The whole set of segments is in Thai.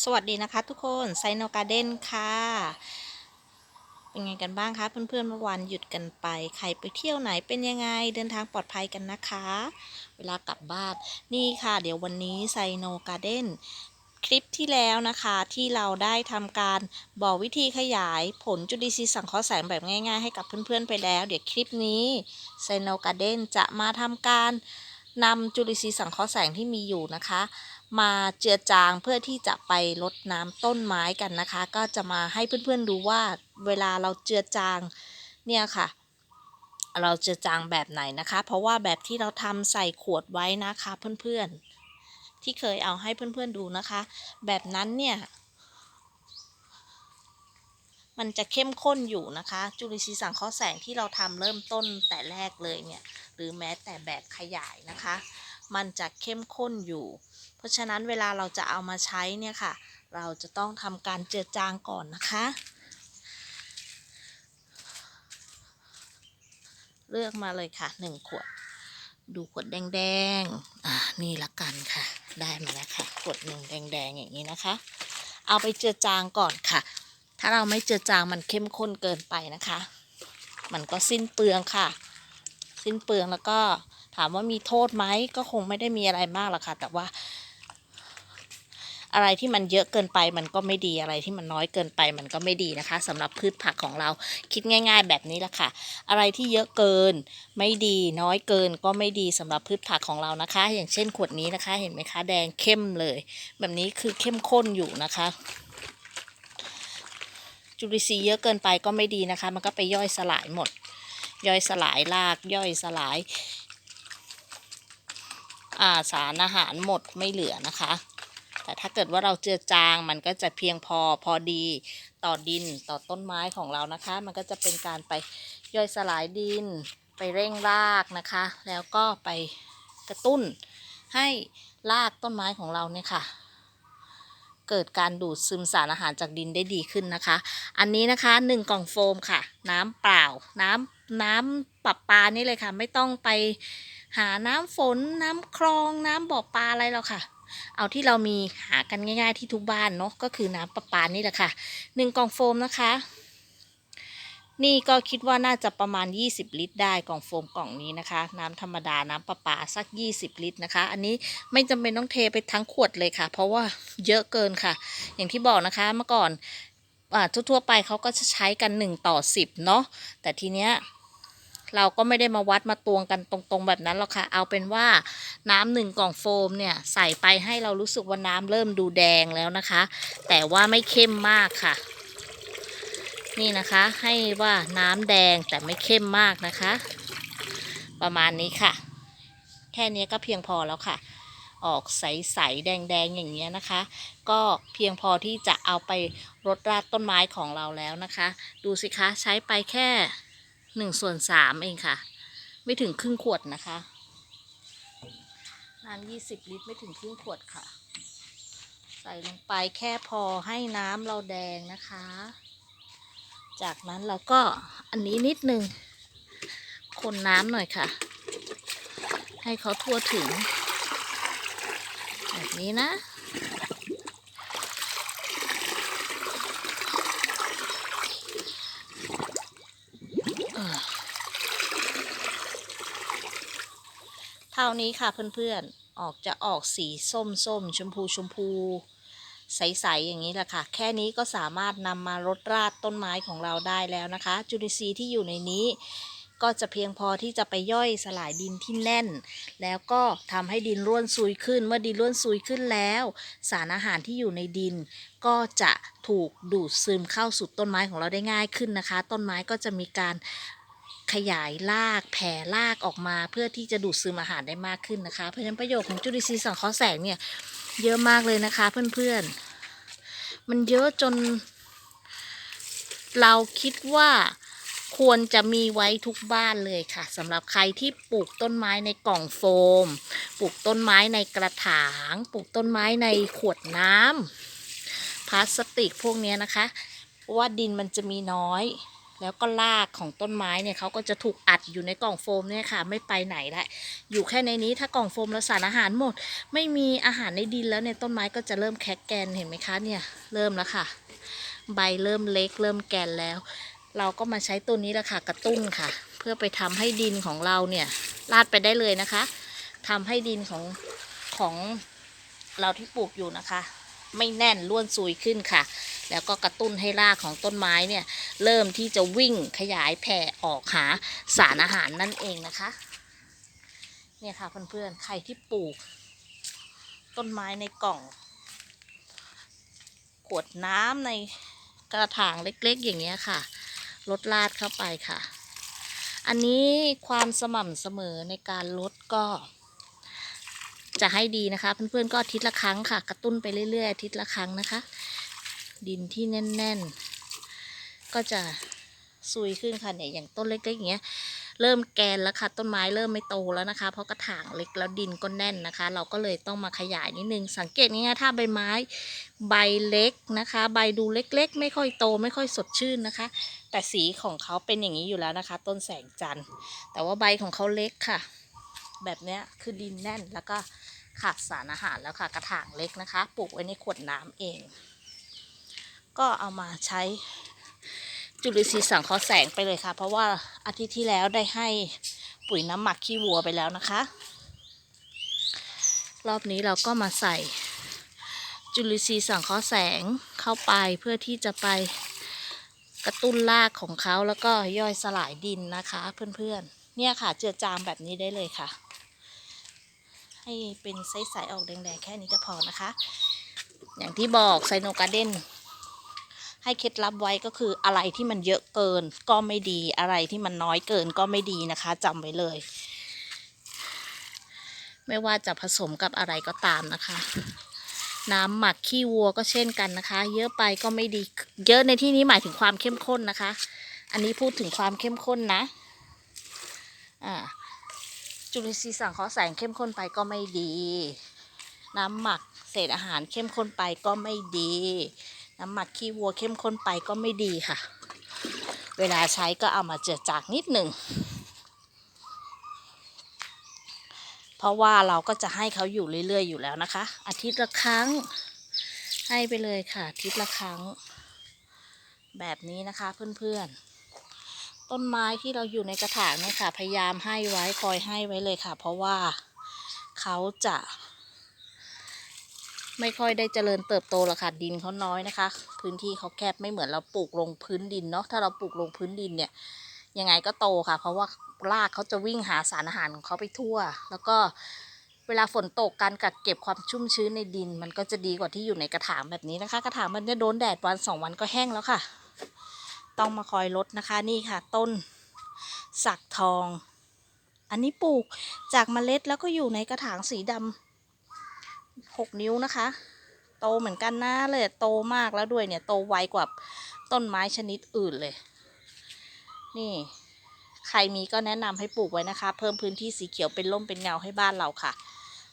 สวัสดีนะคะทุกคนไซโนการ์เด้นค่ะ เป็นไงกันบ้างคะเพื่อนๆเมื่อวานหยุดกันไป ใครไปเที่ยวไหนเป็นยังไงเดินทางปลอดภัยกันนะคะ เวลากลับบ้านนี่ค่ะ เดี๋ยววันนี้ไซโนการ์เด้นคลิปที่แล้วนะคะที่เราได้ทำการบอกวิธีขยายผลจุลินทรีย์สังเคราะห์แสงแบบง่ายๆให้กับเพื่อนๆไปแล้ว เดี๋ยวคลิปนี้ไซโนการ์เด้นจะมาทำการนำจุลินทรีย์สังเคราะห์แสงที่มีอยู่นะคะ มาเจือจางเพื่อที่จะไปลดน้ำต้นไม้กันนะคะ ก็จะมาให้เพื่อนๆดูว่าเวลาเราเจือจางเนี่ยค่ะ เราเจือจางแบบไหนนะคะ เพราะว่าแบบที่เราทำใส่ขวดไว้นะคะเพื่อนๆ ที่เคยเอาให้เพื่อนๆดูนะคะ แบบนั้นเนี่ยมันจะเข้มข้นอยู่นะคะ จุลินทรีย์สังเคราะห์แสงที่เราทำเริ่มต้นแต่แรกเลยเนี่ย หรือแม้แต่แบบขยายนะคะ มันจะเข้มข้นอยู่ เพราะฉะนั้นเวลาเราจะเอามาใช้เนี่ยค่ะ เราจะต้องทำการเจือจางก่อนนะคะ เลือกมาเลยค่ะหนึ่งขวด ดูขวดแดงๆอ่านี่ละกันค่ะ ได้มาแล้วค่ะขวดหนึ่งแดงๆอย่างนี้นะคะ เอาไปเจือจางก่อนค่ะ ถ้าเราไม่เจือจางมันเข้มข้นเกินไปนะคะ มันก็สิ้นเปลืองค่ะ สิ้นเปลืองแล้วก็ถามว่ามีโทษไหมก็คงไม่ได้มีอะไรมากหรอกค่ะ แต่ว่า อะไรที่มันเยอะเกินไปมันก็ไม่ดีอะไรที่มันน้อยเกินไปมันก็ไม่ดีนะคะสำหรับพืชผักของเราคิดง่าย ๆ แบบนี้แหละค่ะ อะไรที่เยอะเกินไม่ดีน้อยเกินก็ไม่ดีสำหรับพืชผักของเรานะคะ อย่างเช่นขวดนี้นะคะ เห็นไหมคะแดงเข้มเลย แบบนี้คือเข้มข้นอยู่นะคะจุลินทรีย์เยอะเกินไปก็ไม่ดีนะคะ มันก็ไปย่อยสลายหมด ย่อยสลายราก ย่อยสลายอาสารอาหารหมดไม่เหลือนะคะ แต่ถ้าเกิดว่าเราเจือจางมันก็จะเพียงพอพอดีต่อดินต่อต้นไม้ของเรานะคะ มันก็จะเป็นการไปย่อยสลายดิน ไปเร่งรากนะคะ แล้วก็ไปกระตุ้นให้รากต้นไม้ของเราเนี่ยค่ะเกิดการดูดซึมสารอาหารจากดินได้ดีขึ้นนะคะ อันนี้นะคะหนึ่งกล่องโฟมค่ะ น้ำเปล่า น้ำน้ำปรับปลานี่เลยค่ะ ไม่ต้องไปหาน้ำฝน น้ำคลอง น้ำบ่อปลาอะไรหรอกค่ะ เอาที่เรามีหากันง่ายๆที่ทุกบ้านเนาะก็คือน้ำประปานี่แหละค่ะหนึ่งกล่องโฟมนะคะ นี่ก็คิดว่าน่าจะประมาณ 20 ลิตร ได้กล่องโฟมกล่องนี้นะคะ น้ำธรรมดาน้ำประปาสัก 20 ลิตรนะคะ อันนี้ไม่จำเป็นต้องเทไปทั้งขวดเลยค่ะ เพราะว่าเยอะเกินค่ะ อย่างที่บอกนะคะเมื่อก่อนอ่าทั่วๆไปเขาก็จะใช้กัน 1 ต่อ 10 เนาะแต่ทีเนี้ย เราก็ไม่ได้มาวัดมาตวงกันตรงๆ แบบนั้นหรอกค่ะ เอาเป็นว่าน้ำหนึ่งกล่องโฟมเนี่ยใส่ไปให้เรารู้สึกว่าน้ำเริ่มดูแดงแล้วนะคะ แต่ว่าไม่เข้มมากค่ะ นี่นะคะให้ว่าน้ำแดงแต่ไม่เข้มมากนะคะ ประมาณนี้ค่ะ แค่นี้ก็เพียงพอแล้วค่ะออกใส ๆ แดง ๆ อย่างเงี้ยนะคะ ก็เพียงพอที่จะเอาไปรดราดต้นไม้ของเราแล้วนะคะ ดูสิคะใช้ไปแค่ หนึ่งส่วนสามเองค่ะ ไม่ถึงครึ่งขวดนะคะน้ำยี่สิบลิตรไม่ถึงครึ่งขวดค่ะ ใส่ลงไปแค่พอให้น้ำเราแดงนะคะ จากนั้นเราก็อันนี้นิดนึง คนน้ำหน่อยค่ะ ให้เขาทั่วถึง แบบนี้นะ เท่านี้ค่ะเพื่อนๆ ออกจะออกสีส้มส้มๆชมพูชมพู ใสๆอย่างนี้แหละค่ะ แค่นี้ก็สามารถนำมารดราดต้นไม้ของเราได้แล้วนะคะ จุลินทรีย์ที่อยู่ในนี้ ก็จะเพียงพอที่จะไปย่อยสลายดินที่แน่น แล้วก็ทำให้ดินร่วนซุยขึ้น เมื่อดินร่วนซุยขึ้นแล้ว สารอาหารที่อยู่ในดิน ก็จะถูกดูดซึมเข้าสู่ต้นไม้ของเราได้ง่ายขึ้นนะคะ ต้นไม้ก็จะมีการ ขยายรากแผ่รากออกมาเพื่อที่จะดูดซึมอาหารได้มากขึ้นนะคะ เพราะฉะนั้นประโยชน์ของจุลินทรีย์สังเคราะห์แสงเนี่ยเยอะมากเลยนะคะเพื่อนๆ มันเยอะจน เราคิดว่าควรจะมีไว้ทุกบ้านเลยค่ะสำหรับใครที่ปลูกต้นไม้ในกล่องโฟม ปลูกต้นไม้ในกระถาง ปลูกต้นไม้ในขวดน้ำพลาสติกพวกนี้นะคะเพราะว่าดินมันจะมีน้อย แล้วก็รากของต้นไม้เนี่ยเขาก็จะถูกอัดอยู่ในกล่องโฟมเนี่ยค่ะ ไม่ไปไหนละอยู่แค่ในนี้ถ้ากล่องโฟมแล้วสารอาหารหมด ไม่มีอาหารในดินแล้วเนี่ยต้นไม้ก็จะเริ่มแคกแกนเห็นไหมคะเนี่ยเริ่มแล้วค่ะ ใบเริ่มเล็กเริ่มแกนแล้ว เราก็มาใช้ตัวนี้แหละค่ะกระตุ้นค่ะ เพื่อไปทำให้ดินของเราเนี่ยลาดไปได้เลยนะคะทำให้ดินของของเราที่ปลูกอยู่นะคะ ไม่แน่นล้วนซุยขึ้นค่ะ แล้วก็กระตุ้นให้รากของต้นไม้เนี่ยเริ่มที่จะวิ่งขยายแผ่ออกหาสารอาหารนั่นเองนะคะเนี่ยค่ะเพื่อนๆใครที่ปลูก ต้นไม้ในกล่อง ขวดน้ำในกระถางเล็กๆ อย่างเงี้ยค่ะลดลาดเข้าไปค่ะ อันนี้ความสม่ำเสมอในการลดก็ จะให้ดีนะคะ เพื่อนๆก็ทิตย์ละครั้งค่ะ กระตุ้นไปเรื่อยๆทิตย์ละครั้งนะคะ ดินที่แน่น ๆ ก็จะซุยขึ้นค่ะเนี่ยอย่างต้นเล็กๆอย่างเงี้ยเริ่มแกนแล้วค่ะ ต้นไม้เริ่มไม่โตแล้วนะคะ เพราะกระถางเล็กแล้วดินก็แน่นนะคะ เราก็เลยต้องมาขยายนิดนึง สังเกตง่ายๆถ้าใบไม้ใบเล็กนะคะ ใบดูเล็กๆ ไม่ค่อยโตไม่ค่อยสดชื่นนะคะ แต่สีของเขาเป็นอย่างนี้อยู่แล้วนะคะ ต้นแสงจันทร์แต่ว่าใบของเขาเล็กค่ะ แบบนี้คือดินแน่นแล้วก็ขาดสารอาหารแล้วค่ะ กระถางเล็กนะคะ ปลูกไว้ในขวดน้ำเอง ก็เอามาใช้จุลินทรีย์สังเคราะห์แสงไปเลยค่ะ เพราะว่าอาทิตย์ที่แล้วได้ให้ปุ๋ยน้ำหมักขี้วัวไปแล้วนะคะ รอบนี้เราก็มาใส่จุลินทรีย์สังเคราะห์แสงเข้าไปเพื่อที่จะไปกระตุ้นรากของเขาแล้วก็ย่อยสลายดินนะคะ เพื่อนๆ เนี่ยค่ะเจือจางแบบนี้ได้เลยค่ะ ให้เป็นใสๆออกแดงๆ แค่นี้ก็พอนะคะ อย่างที่บอกไซโนการ์เดนให้เคล็ดลับไว้ก็คืออะไรที่มันเยอะเกินก็ไม่ดีอะไรที่มันน้อยเกินก็ไม่ดีนะคะจำไว้เลย ไม่ว่าจะผสมกับอะไรก็ตามนะคะ น้ำหมักขี้วัวก็เช่นกันนะคะ เยอะไปก็ไม่ดี เยอะในที่นี้หมายถึงความเข้มข้นนะคะ อันนี้พูดถึงความเข้มข้นนะ อ่า จุลินทรีย์สังเคราะห์แสงเข้มข้นไปก็ไม่ดี น้ำหมักเศษอาหารเข้มข้นไปก็ไม่ดี น้ำหมักขี้วัวเข้มข้นไปก็ไม่ดีค่ะ เวลาใช้ก็เอามาเจือจางนิดหนึ่ง เพราะว่าเราก็จะให้เขาอยู่เรื่อยๆอยู่แล้วนะคะ อาทิตย์ละครั้ง ให้ไปเลยค่ะอาทิตย์ละครั้ง แบบนี้นะคะเพื่อนๆ ต้นไม้ที่เราอยู่ในกระถางเนี่ยค่ะ พยายามให้ไว้คอยให้ไว้เลยค่ะ เพราะว่าเขาจะ ไม่ค่อยได้เจริญเติบโตหรอกค่ะดินเขาน้อยนะคะ พื้นที่เขาแคบไม่เหมือนเราปลูกลงพื้นดินเนาะถ้าเราปลูกลงพื้นดินเนี่ย ยังไงก็โตค่ะ เพราะว่ารากเขาจะวิ่งหาสารอาหารของเขาไปทั่ว แล้วก็เวลาฝนตกการกักเก็บความชุ่มชื้นในดิน มันก็จะดีกว่าที่อยู่ในกระถางแบบนี้นะคะ กระถางมันจะโดนแดดวันสองวันก็แห้งแล้วค่ะ ต้องมาคอยลดนะคะนี่ค่ะ ต้นสักทอง อันนี้ปลูกจากเมล็ดแล้วก็อยู่ในกระถางสีดำหกนิ้วนะคะ โตเหมือนกันนะเลยโตมากแล้วด้วยเนี่ยโตไวกว่าต้นไม้ชนิดอื่นเลย นี่ใครมีก็แนะนำให้ปลูกไว้นะคะ เพิ่มพื้นที่สีเขียวเป็นร่มเป็นเงาให้บ้านเราค่ะ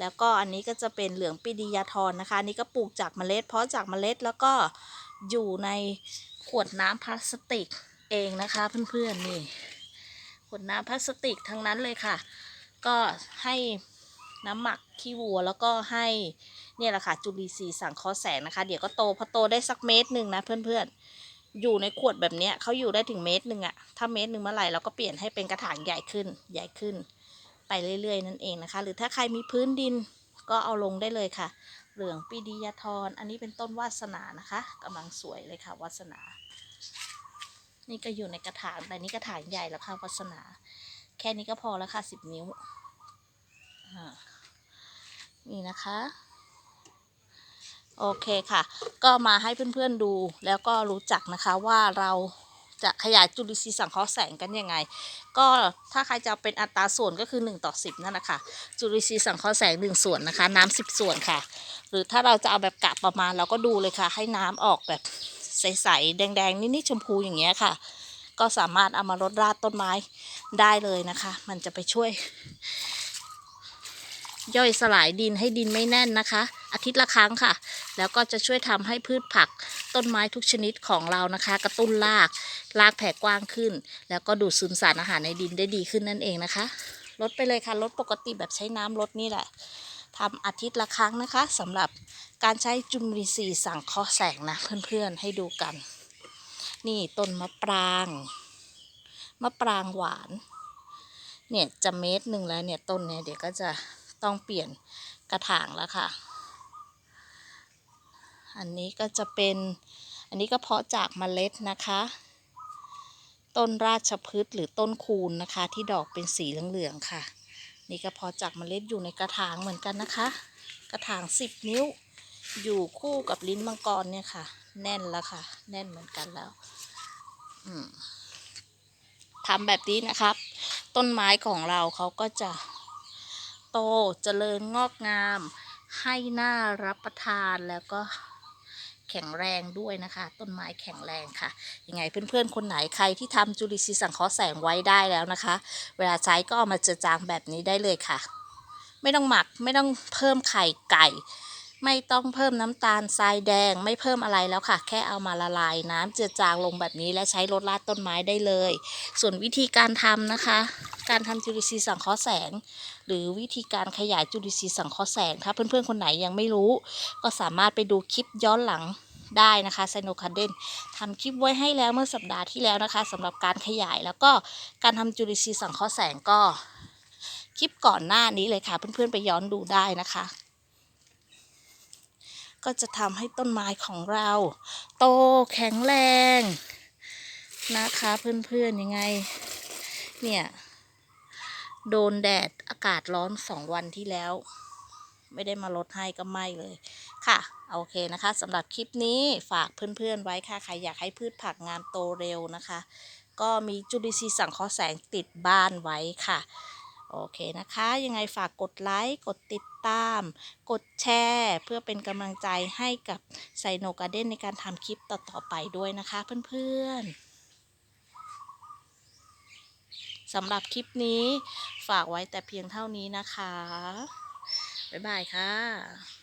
แล้วก็อันนี้ก็จะเป็นเหลืองปิดียาทรนะคะ อันนี้ก็ปลูกจากเมล็ด เพราะจากเมล็ดแล้วก็อยู่ใน ขวดน้ำพลาสติกเองนะคะเพื่อนๆนี่ขวดน้ำพลาสติกทั้งนั้นเลยค่ะ ก็ให้น้ำหมักขี้วัวแล้วก็ให้เนี่ยแหละค่ะจุลินทรีย์สังเคราะห์แสงนะคะ เดี๋ยวก็โตพอโตได้สักเมตรหนึ่งนะเพื่อนๆ อยู่ในขวดแบบเนี้ยเขาอยู่ได้ถึงเมตรหนึ่งอะถ้าเมตรหนึ่งเมื่อไหร่เราก็เปลี่ยนให้เป็นกระถางใหญ่ขึ้นใหญ่ขึ้น ไปเรื่อยๆนั่นเองนะคะ หรือถ้าใครมีพื้นดินก็เอาลงได้เลยค่ะ เหลืองปีดียาทรอันนี้เป็นต้นวาสนานะคะกำลังสวยเลยค่ะวาสนา นี่ก็อยู่ในกระถางแต่นี่กระถางใหญ่แล้วค่ะวาสนา แค่นี้ก็พอแล้วค่ะสิบนิ้วนี่นะคะโอเคค่ะ ก็มาให้เพื่อนๆดูแล้วก็รู้จักนะคะว่าเรา จะขยายจุลินทรีย์สังเคราะห์แสงกันยังไง ก็ถ้าใครจะเป็นอัตราส่วนก็คือ 1 ต่อ 10 นั่นแหละค่ะ จุลินทรีย์สังเคราะห์แสง 1 ส่วนนะคะ น้ำ10 ส่วนค่ะ หรือถ้าเราจะเอาแบบกะประมาณเราก็ดูเลยค่ะ ให้น้ำออกแบบใสๆแดงๆนิดๆชมพูอย่างเงี้ยค่ะ ก็สามารถเอามารดราดต้นไม้ได้เลยนะคะ มันจะไปช่วย ย่อยสลายดินให้ดินไม่แน่นนะคะ อาทิตย์ละครั้งค่ะ แล้วก็จะช่วยทำให้พืชผักต้นไม้ทุกชนิดของเรานะคะ กระตุ้นรากรากแผ่กว้างขึ้น แล้วก็ดูดซึมสารอาหารในดินได้ดีขึ้นนั่นเองนะคะลดไปเลยค่ะลดปกติแบบใช้น้ำลดนี่แหละทำอาทิตย์ละครั้งนะคะสำหรับการใช้จุลินทรีย์สังเคราะห์แสงนะเพื่อนๆให้ดูกัน นี่ต้นมะปราง มะปรางหวาน เนี่ยจะเมตรหนึ่งแล้วเนี่ยต้นเนี่ยเดี๋ยวก็จะต้องเปลี่ยนกระถางแล้วค่ะ อันนี้ก็จะเป็นอันนี้ก็เพาะจากเมล็ดนะคะ ต้นราชพฤกษ์หรือต้นคูณนะคะ ที่ดอกเป็นสีเหลืองๆค่ะ นี่ก็เพาะจากเมล็ดอยู่ในกระถางเหมือนกันนะคะ กระถาง10นิ้ว อยู่คู่กับลิ้นมังกรเนี่ยค่ะ แน่นแล้วค่ะ แน่นเหมือนกันแล้วทำแบบนี้นะครับ ต้นไม้ของเราเขาก็จะโตเจริญงอกงาม ให้น่ารับประทานแล้วก็ แข็งแรงด้วยนะคะ ต้นไม้แข็งแรงค่ะ ยังไงเพื่อนๆ คนไหนใครที่ทำจุลินทรีย์สังเคราะห์แสงไว้ได้แล้วนะคะ เวลาใช้ก็เอามาเจือจางแบบนี้ได้เลยค่ะ ไม่ต้องหมักไม่ต้องเพิ่มไข่ไก่ ไม่ต้องเพิ่มน้ำตาลทรายแดง ไม่เพิ่มอะไรแล้วค่ะ แค่เอามาละลายน้ำเจือจางลงแบบนี้และใช้รดราดต้นไม้ได้เลย ส่วนวิธีการทำนะคะ การทำจุลินทรีย์สังเคราะห์แสง หรือวิธีการขยายจุลินทรีย์สังเคราะห์แสงถ้าเพื่อนๆคนไหนยังไม่รู้ ก็สามารถไปดูคลิปย้อนหลังได้นะคะไซโนคาเดนทำคลิปไว้ให้แล้วเมื่อสัปดาห์ที่แล้วนะคะสำหรับการขยายแล้วก็การทำจุลินทรีย์สังเคราะห์แสงก็ คลิปก่อนหน้านี้เลยค่ะ เพื่อนๆไปย้อนดูได้นะคะ ก็จะทำให้ต้นไม้ของเรา โตแข็งแรงนะคะ เพื่อนๆยังไง เนี่ย โดนแดดอากาศร้อนสองวันที่แล้ว ไม่ได้มาลดให้ก็ไม่เลย ค่ะ โอเคนะคะสำหรับคลิปนี้ฝากเพื่อนๆไว้ค่ะ ใครอยากให้พืชผักงามโตเร็วนะคะ ก็มีจุลินทรีย์สังเคราะห์แสงติดบ้านไว้ค่ะ โอเคนะคะ ยังไงฝากกดไลค์กดติดตาม กดแชร์ เพื่อเป็นกำลังใจให้กับไซโนการ์เด้นในการทำคลิปต่อๆไปด้วยนะคะเพื่อนๆ สำหรับคลิปนี้ฝากไว้แต่เพียงเท่านี้นะคะ บ๊ายบายค่ะ